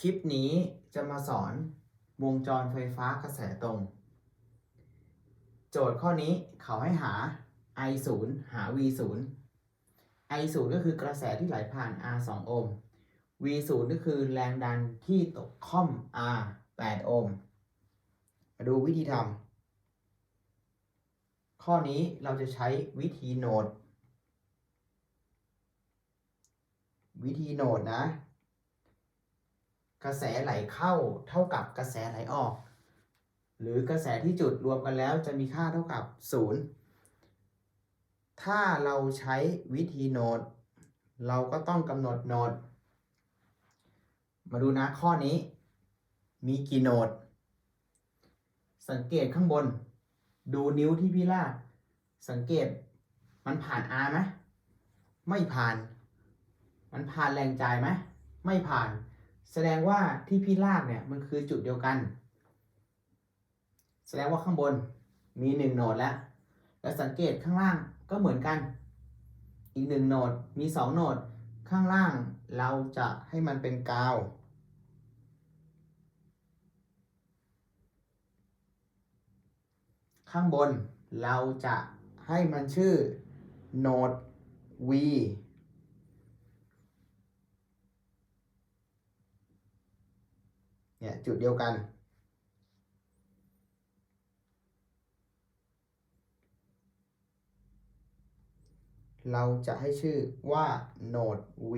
คลิปนี้จะมาสอนวงจรไฟฟ้ากระแสตรง โจทย์ข้อนี้เขาให้หา I 0หา V 0 I 0ก็คือกระแสที่ไหลผ่าน R 2โอห์ม V 0ก็คือแรงดันที่ตกค่อม R 8โอห์มมาดูวิธีทำข้อนี้เราจะใช้วิธีโนด วิธีโนดนะ กระแสไหลเข้าเท่ากับกระแสไหลออก หรือกระแสที่จุดรวมกันแล้วจะมีค่าเท่ากับ 0 ถ้าเราใช้วิธีโนด เราก็ต้องกำหนดโนด มาดูนะข้อนี้ มีกี่โนด สังเกตข้างบน ดูนิ้วที่พี่ลากสังเกตมันผ่าน R ไหมไม่ผ่าน มันผ่านแรงจ่ายไหมไม่ผ่าน แสดงว่าที่พี่ลากเนี่ยมันคือจุดเดียวกัน แสดงว่าข้างบนมีหนึ่งโหนดแล้ว แล้วสังเกตข้างล่างก็เหมือนกัน อีกหนึ่งโหนดมีสองโหนดข้างล่างเราจะให้มันเป็นกาว ข้างบนเราจะให้มันชื่อโหนด V เนี่ย จุดเดียวกัน เราจะให้ชื่อว่าโหนด V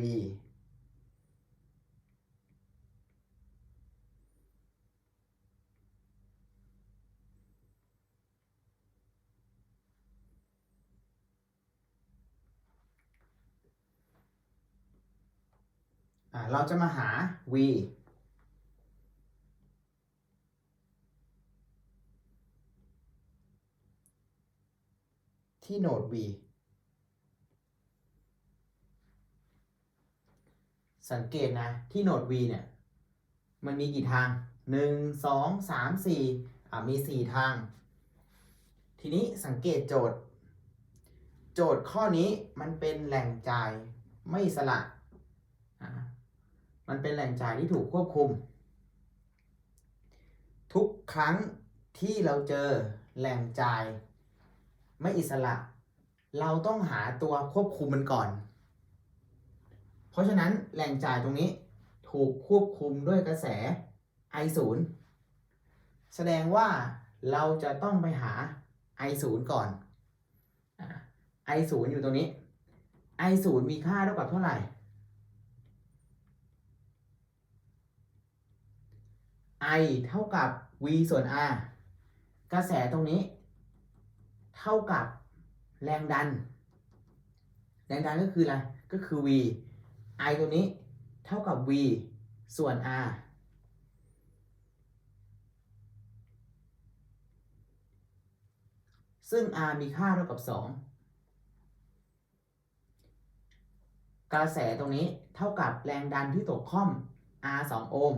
อ่าเราจะมาหา V ที่โหนด V สังเกตนะ ที่โหนด V เนี่ย มันมีกี่ทาง 1 2 3 4อ่ามี 4 ทาง ทีนี้สังเกตโจทย์ โจทย์ข้อนี้มันเป็นแหล่งจ่ายไม่สละมันเป็นแหล่งจ่ายที่ถูกควบคุม ทุกครั้งที่เราเจอแหล่งจ่าย ไม่อิสระ เราต้องหาตัวควบคุมมันก่อน เพราะฉะนั้นแหล่งจ่ายตรงนี้ถูกควบคุมด้วยกระแส I 0 แสดงว่าเราจะต้องไปหา I 0 ก่อนอ่า I 0 อยู่ตรงนี้ I 0 มีค่าเท่ากับเท่าไหร่ I เท่ากับ V ส่วน R กระแสตรงนี้ เท่ากับแรงดัน แรงดันก็คืออะไร ก็คือ V I ตัวนี้เท่ากับ V ส่วน R ซึ่ง R มีค่าเท่ากับ 2 กระแสตรงนี้เท่ากับแรงดันที่ตกค่อม R 2 โอห์ม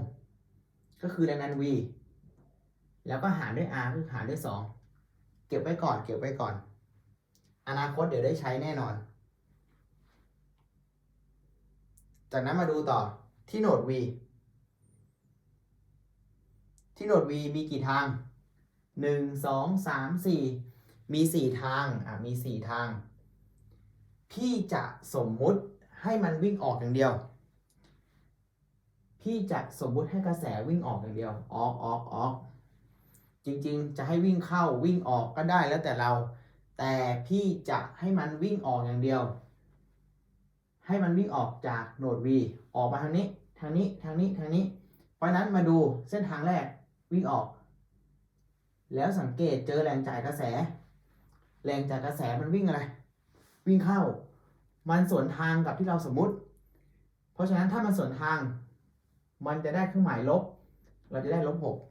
ก็คือแรงดัน V แล้วก็หารด้วย R คือหารด้วย 2 เก็บไว้ก่อน เก็บไว้ก่อน อนาคตเดี๋ยวได้ใช้แน่นอน จากนั้นมาดูต่อที่โหนด V ที่โหนด V มีกี่ทาง 1 2 3 4 มี 4 ทาง อะ มี 4 ทาง พี่จะสมมุติให้มันวิ่งออกอย่างเดียว พี่จะสมมุติให้กระแสวิ่งออกอย่างเดียว ออกออกออก จริงๆ จะให้วิ่งเข้าวิ่งออกก็ได้แล้วแต่เรา แต่พี่จะให้มันวิ่งออกอย่างเดียว ให้มันวิ่งออกจากโหนด V ออกมาทางนี้ทางนี้ทางนี้ทางนี้ เพราะนั้นมาดูเส้นทางแรกวิ่งออก แล้วสังเกตเจอแรงจ่ายกระแส แรงจ่ายกระแสมันวิ่งอะไร วิ่งเข้า มันสวนทางกับที่เราสมมติ เพราะฉะนั้นถ้ามันสวนทาง มันจะได้เครื่องหมายลบ เราจะได้ลบหกอะ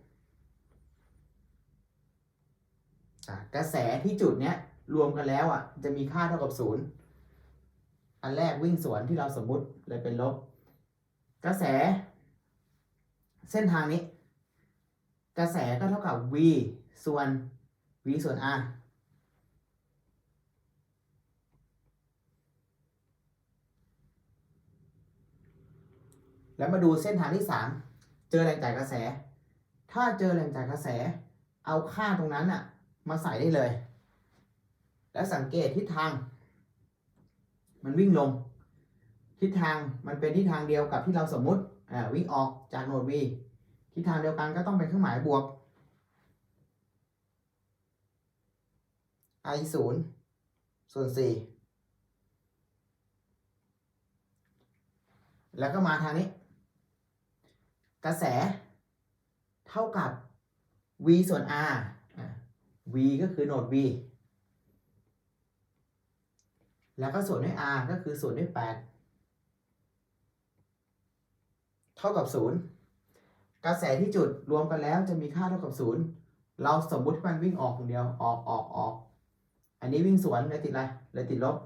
กระแสที่จุดเนี้ยรวมกันแล้วอะจะมีค่าเท่ากับศูนย์อันแรกวิ่งสวนที่เราสมมุติเลยเป็นลบ กระแส เส้นทางนี้ กระแสก็เท่ากับ v ส่วน v ส่วน r แล้วมาดูเส้นทางที่ 3 เจอแรงจ่ายกระแส ถ้าเจอแรงจ่ายกระแส เอาค่าตรงนั้นอะ มาใส่ได้เลย แล้วสังเกตทิศทาง มันวิ่งลง ทิศทางมันเป็นทิศทางเดียวกับที่เราสมมุติวิ่งออกจากโนด V ทิศทางเดียวกันก็ต้องเป็นเครื่องหมายบวก i 0ส่วน4แล้วก็มาทางนี้ กระแสเท่ากับ v ส่วน r v ก็คือโนด v แล้วก็ส่วนด้วย r ก็คือส่วนด้วย 8 เท่ากับ 0 กระแสที่จุดรวมกันแล้วจะมีค่าเท่ากับ 0 เราสมมุติให้มันวิ่งออกอย่างเดียวออกออกออก อันนี้วิ่งสวนเลยติดอะไรเลยติดลบ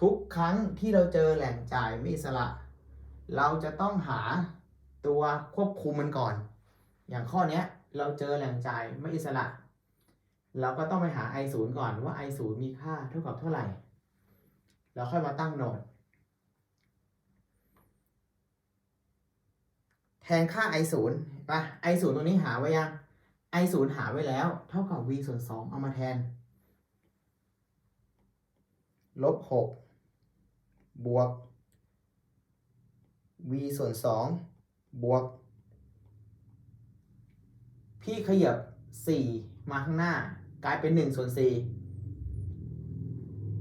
ทุกครั้งที่เราเจอแหล่งจ่ายไม่อิสระ เราจะต้องหาตัวควบคุมมันก่อน อย่างข้อเนี้ย เราเจอแหล่งจ่ายไม่อิสระ เราก็ต้องไปหา i 0 ก่อนว่า i 0 มีค่าเท่ากับเท่าไหร่ แล้วค่อยมาตั้งโหนด แทนค่า i 0 ป่ะ i 0 ตรงนี้หาไว้ยัง i 0 หาไว้แล้ว เท่ากับ v ส่วน 2 เอามาแทน ลบ 6 บวก v ส่วน 2 บวก พี่ขยับ 4 มาข้างหน้ากลายเป็น1ส่วน4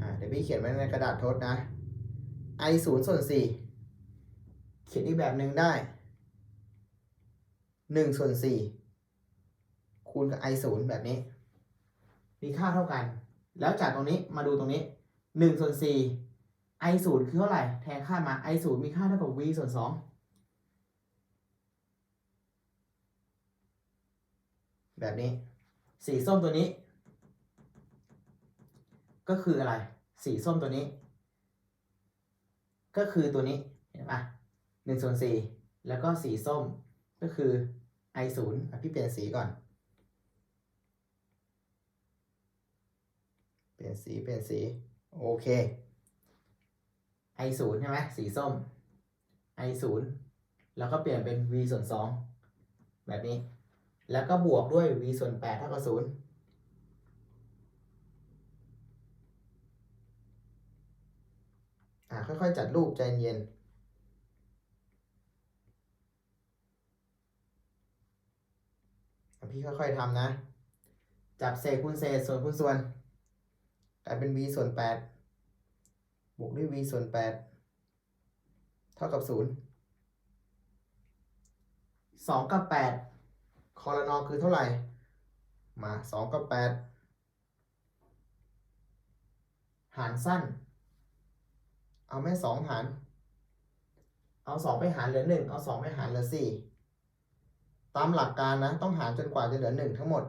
อ่าเดี๋ยวพี่เขียนไว้ในกระดาษทดนะ i 0ส่วน4เขียนอีกแบบหนึ่งได้ 1 ส่วน 4 คูณกับ i 0แบบนี้ มีค่าเท่ากัน แล้วจากตรงนี้มาดูตรงนี้1ส่วน4 i 0คือเท่าไหร่ แทนค่ามา i 0มีค่าเท่ากับ v ส่วน2 แบบนี้ สีส้มตัวนี้ ก็คืออะไร สีส้มตัวนี้ ก็คือตัวนี้เห็นปะหนึ่งส่วนสี่แล้วก็สีส้มก็คือ i ศูนย์พี่เปลี่ยนสีก่อน เปลี่ยนสีเปลี่ยนสี โอเค i ศูนย์ใช่ไหมสีส้ม i ศูนย์แล้วก็เปลี่ยนเป็น v ส่วนสองแบบนี้ แล้วก็บวกด้วย v ส่วนแปดเท่ากับศูนย์อ่าค่อยๆ จัดรูปใจเย็นพี่ค่อยๆทำนะ จับเศษคูณเศษส่วนคูณส่วนกลายเป็น v ส่วนแปดบวกด้วย v ส่วนแปดเท่ากับศูนย์สองกับแปด คอรนอคือเท่าไหร่ มาสองกับแปดหารสั้น เอาแม่สองหาร เอาสองไปหารเหลือหนึ่งเอาสองไปหารเหลือสี่ตามหลักการนะ ต้องหารจนกว่าจะเหลือหนึ่งทั้งหมด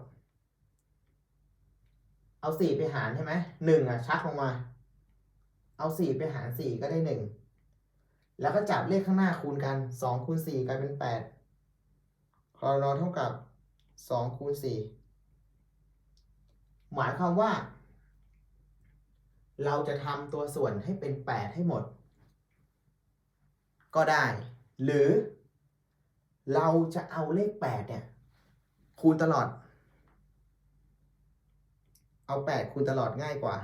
เอาสี่ไปหารใช่ไหมหนึ่งอะชักลงมา เอาสี่ไปหารสี่ก็ได้หนึ่งแล้วก็จับเลขข้างหน้าคูณกันสองคูณสี่กลายเป็นแปดคอรนอเท่ากับ สองคูณสี่หมายความว่า เราจะทำตัวส่วนให้เป็นแปดให้หมด ก็ได้ หรือ เราจะเอาเลขแปดเนี่ย คูณตลอด เอาแปดคูณตลอดง่ายกว่า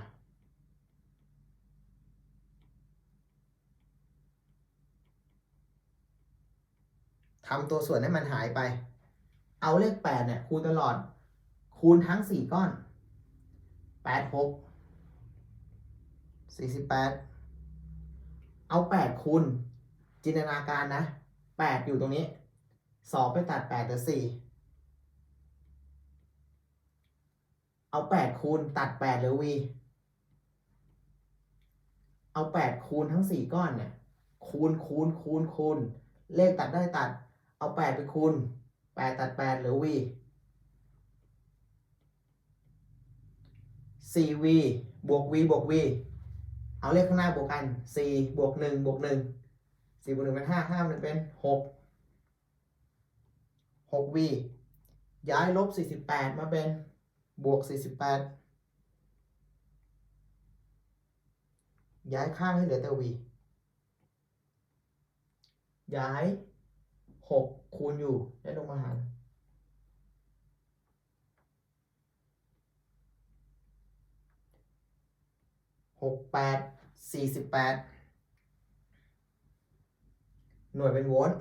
ทำตัวส่วนให้มันหายไป เอาเลขแปดเนี่ยคูณตลอด คูณทั้งสี่ก้อนแปดหกสี่สิบแปดเอาแปดคูณจินตนาการนะแปดอยู่ตรงนี้สองไปตัดแปดเหลือสี่เอาแปดคูณตัดแปดเหลือวีเอาแปดคูณทั้งสี่ก้อนเนี่ย คูณคูณคูณคูณ เลขตัดได้ตัด เอาแปดไปคูณ แปดตัดแปดเหลือวีสี่วีบวกวีบวกวีเอาเลขข้างหน้าบวกกันสี่บวกหนึ่งบวกหนึ่งสี่บวกหนึ่งเป็นห้าห้ามันเป็นหกหกวีย้ายลบสี่สิบแปดมาเป็น บวกสี่สิบแปดย้ายข้างให้เหลือแต่วีย้ายหก คูณอยู่ได้ลงมาหารหกแปดสี่สิบแปดหน่วยเป็นโวลต์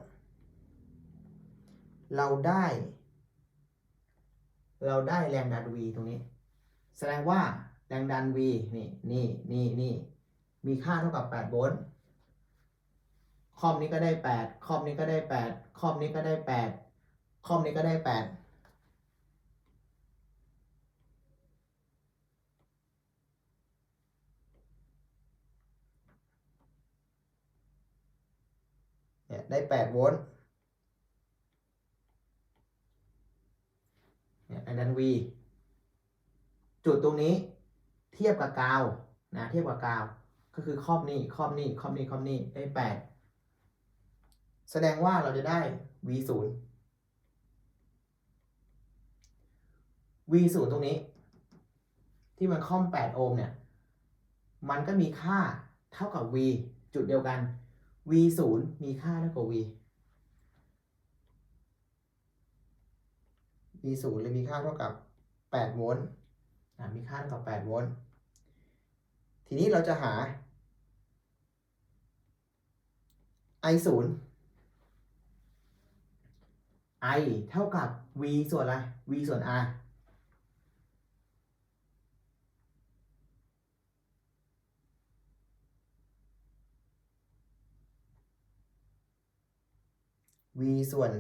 เราได้ เราได้แรงดัน V ตรงนี้ แสดงว่าแรงดัน V นี่นี่นี่นี่มีค่าเท่ากับ8โวลต์ คอมนี้ก็ได้8คอมนี้ก็ได้8คอมนี้ก็ได้8คอมนี้ก็ได้8เนี่ยได้8โวลต์เนี่ยแรงดัน V จุดตรงนี้เทียบกับกาวนะเทียบกับกาว ก็คือครอบนี้ครอบนี้ครอบนี้ครอบนี้ได้แปด แสดงว่าเราจะได้ v ศูนย์ v ศูนย์ตรงนี้ ที่มันค่อม 8 โอห์มเนี่ย มันก็มีค่าเท่ากับ v จุดเดียวกัน v ศูนย์มีค่าเท่ากับ v v ศูนย์เลยมีค่าเท่ากับ 8 โวลต์มีค่าเท่ากับ 8 โวลต์ทีนี้เราจะหา i ศูนย์ i เท่ากับ v ส่วนอะไร v ส่วน r v ส่วน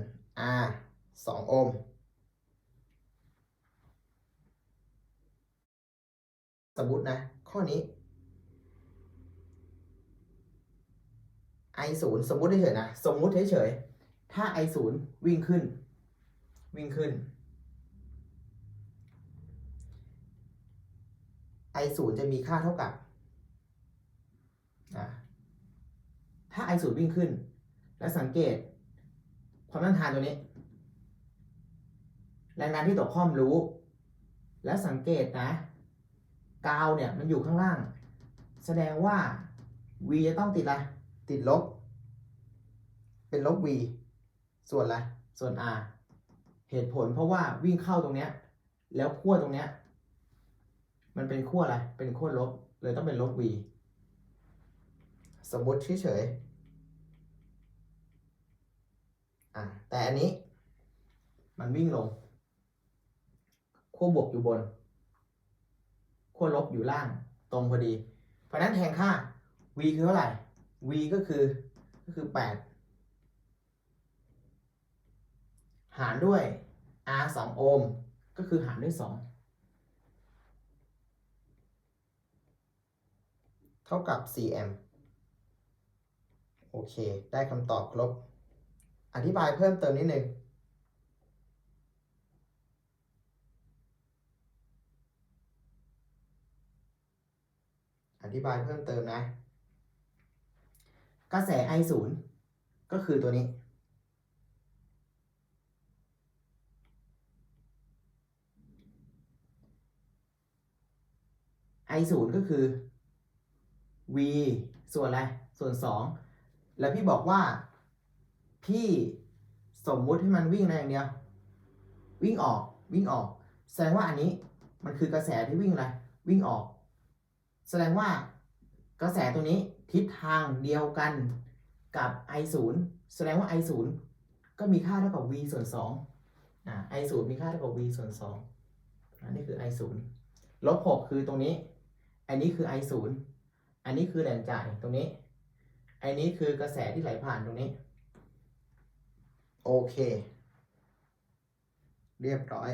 r 2 โอห์ม สมมตินะ ข้อนี้ i ศูนย์สมมติเฉยๆนะ สมมุติเฉยๆ ถ้า i ศูนย์วิ่งขึ้น วิ่งขึ้น i ศูนย์จะมีค่าเท่ากับ ถ้า i ศูนย์วิ่งขึ้น และสังเกตความต้านทานตัวนี้ แรงดันที่ตกข้อมรู้ และสังเกตนะ กาวเนี่ยมันอยู่ข้างล่าง แสดงว่า v จะต้องติดอะไร ติดลบ เป็นลบ v ส่วนอะไร ส่วน r เหตุผลเพราะว่าวิ่งเข้าตรงเนี้ย แล้วขั้วตรงเนี้ย มันเป็นขั้วอะไร เป็นขั้วลบ เลยต้องเป็นลบ v สมมติเฉยๆอะแต่อันนี้ มันวิ่งลง ขั้วบวกอยู่บน ขั้วลบอยู่ล่าง ตรงพอดี เพราะนั้นแทนค่า v คือเท่าไหร่ v ก็คือ ก็คือ 8 หารด้วย r 2โอห์มก็คือหารด้วย 2 เท่ากับ 4 แอมป์โอเค ได้คำตอบครบ อธิบายเพิ่มเติมนิดนึงอธิบายเพิ่มเติมนะ กระแส I ศูนย์ก็คือตัวนี้ I ศูนย์ก็คือ V ส่วนอะไร ส่วน 2 แล้วพี่บอกว่า พี่สมมุติให้มันวิ่งอะไรอย่างเดียว วิ่งออกวิ่งออก แสดงว่าอันนี้มันคือกระแสที่วิ่งอะไร วิ่งออก แสดงว่ากระแสตัวนี้ทิศทางเดียวกันกับ i 0แสดงว่า i 0ก็มีค่าเท่ากับ v ส่วน2อ่า i 0มีค่าเท่ากับ v ส่วน2อันนี้คือ i 0ลบ6คือตรงนี้ อันนี้คือ i 0อันนี้คือแรงจ่ายตรงนี้ อันนี้คือกระแสที่ไหลผ่านตรงนี้ โอเค เรียบร้อย